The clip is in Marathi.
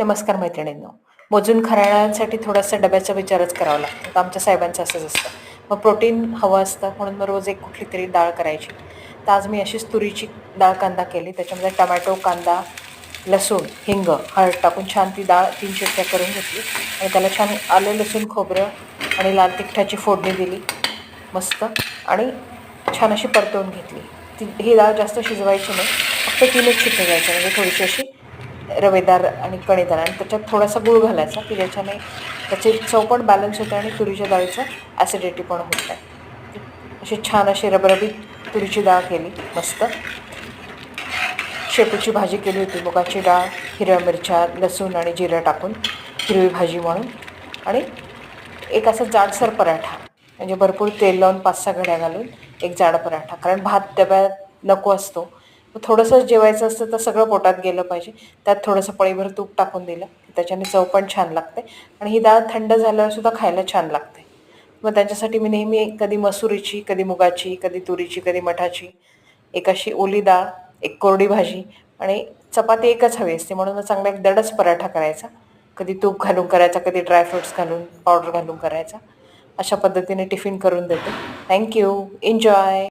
नमस्कार मैत्रिणींनो. मोजून खराळ्यांसाठी थोडासा डब्याचा विचारच करावा लागतो. तर आमच्या साहेबांचं असंच असतं. मग प्रोटीन हवं असतं म्हणून मग रोज एक कुठली तरी डाळ करायची. तर आज मी अशीच तुरीची डाळ कांदा केली. त्याच्यामध्ये टमॅटो कांदा लसूण हिंग हळद टाकून छान ती डाळ तीन चिट्ट्या करून घेतली. आणि त्याला छान आलं लसूण खोबरं आणि लाल तिखटाची फोडणी दिली. मस्त. आणि छान अशी परतवून घेतली. ती ही डाळ जास्त शिजवायची नाही. फक्त तीनच शिट्टे घ्यायच्या. म्हणजे थोडीशी अशी रवेदार आणि कणीदार आणि त्याच्यात थोडासा गूळ घालायचा की ज्याच्याने त्याची चव पण बॅलन्स होते आणि तुरीच्या डाळीचं ॲसिडिटी पण होत आहे अशी छान अशी रबरबीत तुरीची डाळ केली मस्त. शेपूची भाजी केली होती मुगाची डाळ हिरव्या मिरच्या लसूण आणि जिरं टाकून हिरवी भाजी म्हणून. आणि एक असा जाडसर पराठा म्हणजे भरपूर तेल लावून पाच सहा घड्या घालून एक जाड पराठा कारण भात डब्यात नको असतो. थोडंसं जेवायचं असतं तर सगळं पोटात गेलं पाहिजे. त्यात थोडंसं पळीभर तूप टाकून दिलं. त्याच्याने चव पण छान लागते. आणि ही डाळ थंड झाल्यावर सुद्धा खायला छान लागते. मग त्याच्यासाठी मी नेहमी कधी मसुरीची कधी मुगाची कधी तुरीची कधी मठाची एक अशी ओली डाळ एक कोरडी भाजी आणि चपाती एकच हवी असते. म्हणून मग चांगला एक दडच पराठा करायचा. कधी तूप घालून करायचा कधी ड्रायफ्रुट्स घालून पावडर घालून करायचा. अशा पद्धतीने टिफिन करून देते. Thank you enjoy